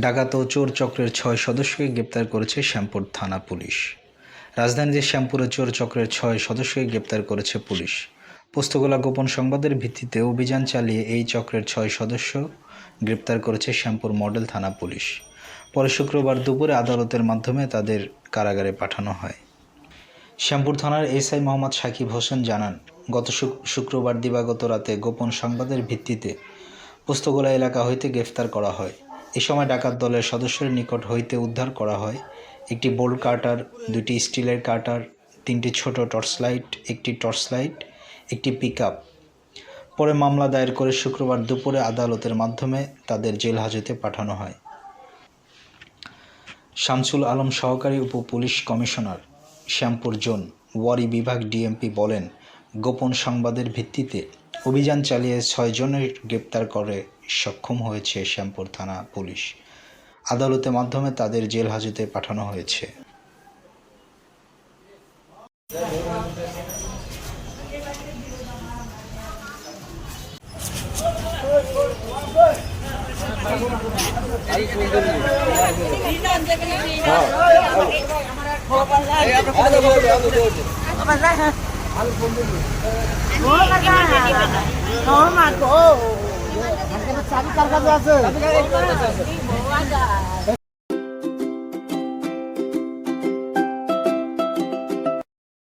ডাকাত ও চোর চক্রের ছয় সদস্যকে গ্রেপ্তার করেছে শ্যামপুর থানা পুলিশ। রাজধানীতে শ্যামপুরে চোর চক্রের ছয় সদস্যকে গ্রেপ্তার করেছে পুলিশ। পোস্তগোলা গোপন সংবাদের ভিত্তিতে অভিযান চালিয়ে এই চক্রের ছয় সদস্য গ্রেপ্তার করেছে শ্যামপুর মডেল থানা পুলিশ। পরে শুক্রবার দুপুরে আদালতের মাধ্যমে তাদের কারাগারে পাঠানো হয়। শ্যামপুর থানার এসআই মোহাম্মদ সাকিব হোসেন জানান, গত শুক- শুক্রবার দিবাগত রাতে গোপন সংবাদের ভিত্তিতে পোস্তগোলা এলাকা হইতে গ্রেফতার করা হয়। এ সময় ডাকাত দলের সদস্যের নিকট হইতে উদ্ধার করা হয়। একটি বোল্ট কাটার, দুটি স্টিলের কাটার, তিনটি ছোট টর্চ লাইট একটি টর্চ লাইট একটি পিক পরে মামলা দায়ের করে শুক্রবার দুপুরে আদালতের মাধ্যমে তাদের জেল হাজতে পাঠানো হয়। শামসুল আলম সহকারী উপ police commissioner Shyampur zone, Wari বিভাগ ডিএমপি বলেন, গোপন সংবাদের ভিত্তিতে অভিযান চালিয়ে ছয়জনের গ্রেপ্তার করে সক্ষম হয়েছে শ্যামপুর থানা পুলিশ। আদালতের মাধ্যমে তাদের জেল হাজতে পাঠানো হয়েছে। চাবি কার কাছে আছে